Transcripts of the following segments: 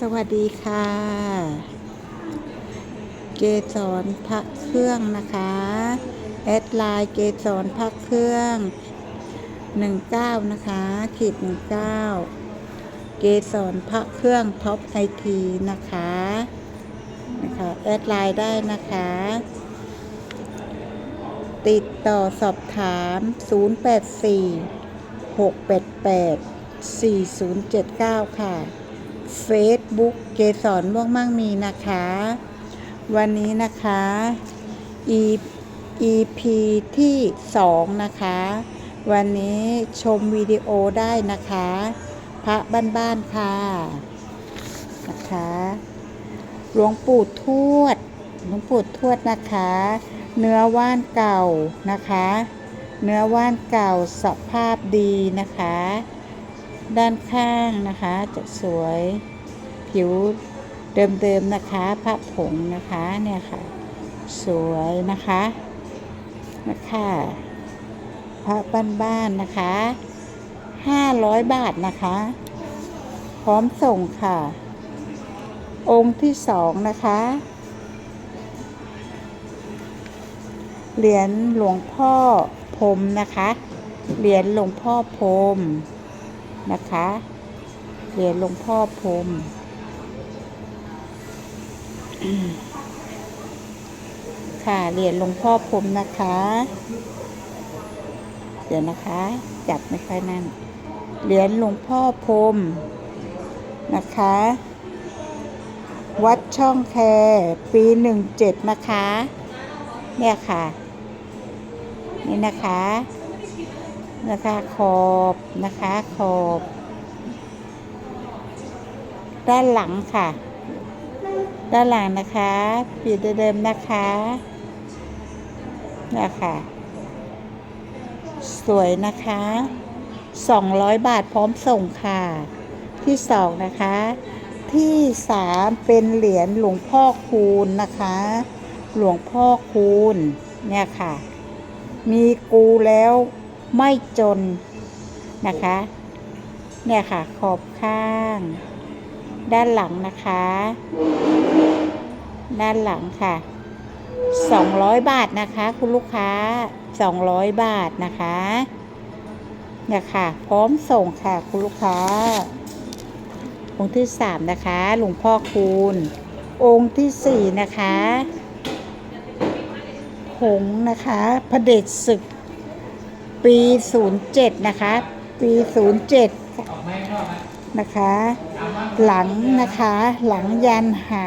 สวัสดีค่ะ เกสรพระเครื่องนะคะ แอดไลน์เกสรพระเครื่อง19นะคะขีด19เกสรพระเครื่องท็อปไอทีนะคะนะคะแอดไลน์ได้นะคะ ติดต่อสอบถาม 084 688 4079 ค่ะ Facebook เกสรม่วงมั่งมีนะคะ วันนี้นะคะ E EP ที่ 2 นะคะ วันนี้ชมวิดีโอได้นะคะ พระบ้านๆค่ะนะคะหลวงปู่ทวดหลวงปู่ทวดนะคะ เนื้อว่านเก่านะคะ เนื้อว่านเก่าสภาพดีนะคะ ด้านข้างนะคะ จะสวยผิวเดิมๆนะคะพระผงนะคะเนี่ยค่ะ สวยนะคะนะคะพระบ้านๆนะคะ500บาทนะคะ พร้อมส่งค่ะ องค์ที่สองนะคะ เหรียญหลวงพ่อพรมนะคะ เหรียญหลวงพ่อพรม นะคะเหรียญหลวงพ่อพรมค่ะเหรียญหลวงพ่อพรมนะคะ เดี๋ยวนะคะ จับไม่ค่อยนั่นเหรียญหลวงพ่อพรมนะคะ วัดช่องแคปีหนึ่งเจ็ดนะคะ เนี่ยค่ะ นี่นะคะ นะคะขอบนะคะขอบ ด้านหลังค่ะ ด้านหลังนะคะปีเดิมนะคะเนี่ยค่ะสวยนะคะ 200 บาทพร้อมส่งค่ะ ที่สองนะคะ ที่สามเป็นเหรียญหลวงพ่อคูณนะคะ หลวงพ่อคูณเนี่ยค่ะ มีกูแล้ว ไม่จนนะคะ เนี่ยค่ะขอบข้าง ด้านหลังนะคะ ด้านหลังค่ะ 200 บาทนะคะ คุณลูกค้า 200 บาทนะคะเนี่ยค่ะ พร้อมส่งค่ะ คุณลูกค้า องค์ที่สามนะคะหลวงพ่อคูณ องค์ที่สี่นะคะผงนะคะพระเดชศึก ปี 07 นะคะ ปี 07 นะคะ หลังนะคะ หลังยันหา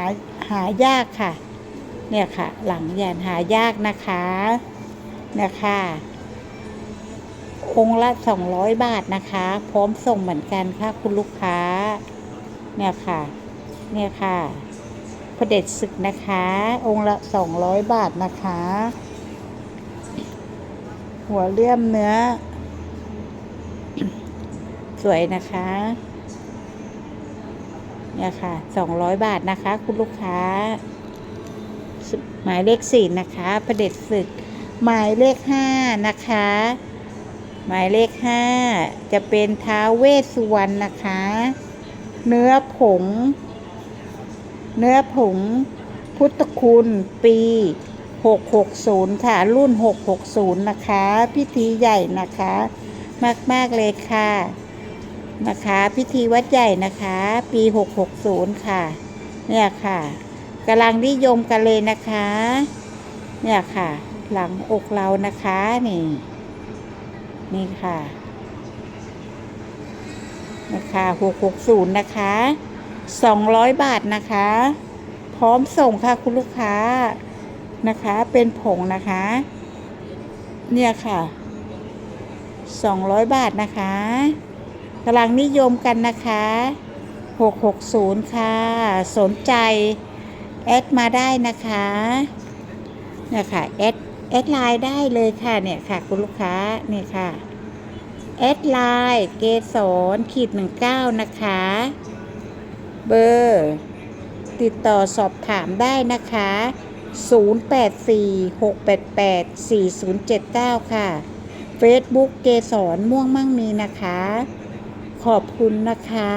หายากค่ะ เนี่ยค่ะ หลังยันหายากนะคะเนี่ยค่ะองค์ละ 200 บาทนะคะ พร้อมส่งเหมือนกันค่ะ คุณลูกค้า เนี่ยค่ะ เนี่ยค่ะพระเดชศึกนะคะ องค์ละ 200 บาทนะคะ หัวเลี่ยมเนื้อ สวยนะคะ เนี่ยค่ะ200บาทนะคะ คุณลูกค้า หมายเลขสี่นะคะประเด็จศึก หมายเลขห้านะคะ หมายเลขห้าจะเป็นท้าวเวสสุวรรณนะคะ เนื้อผง เนื้อผง พุทธคุณปี 660 ค่ะ รุ่น 660 นะคะ พิธีใหญ่นะคะ มาก ๆ เลยค่ะนะคะ พิธีวัดใหญ่นะคะ ปี 660 ค่ะ เนี่ยค่ะกำลังนิยมกันเลยนะคะ เนี่ยค่ะ หลังอกเรานะคะนี่ นี่ค่ะนะคะ660 นะคะ 200 บาทนะคะ พร้อมส่งค่ะคุณลูกค้า นะคะ เป็นผงนะคะ เนี่ยค่ะ 200 บาทนะคะกำลังนิยมกันนะคะ 660 ค่ะ สนใจ แอดมาได้นะคะเนี่ยค่ะแอดแอดไลน์ได้เลยค่ะเนี่ยค่ะ คุณลูกค้านี่ค่ะแอดไลน์เกสรขีดหนึ่งเก้านะคะ เบอร์ ติดต่อสอบถามได้นะคะ 0846884079 ค่ะ Facebook เกสรม่วงมั่งมีนะคะ ขอบคุณนะคะ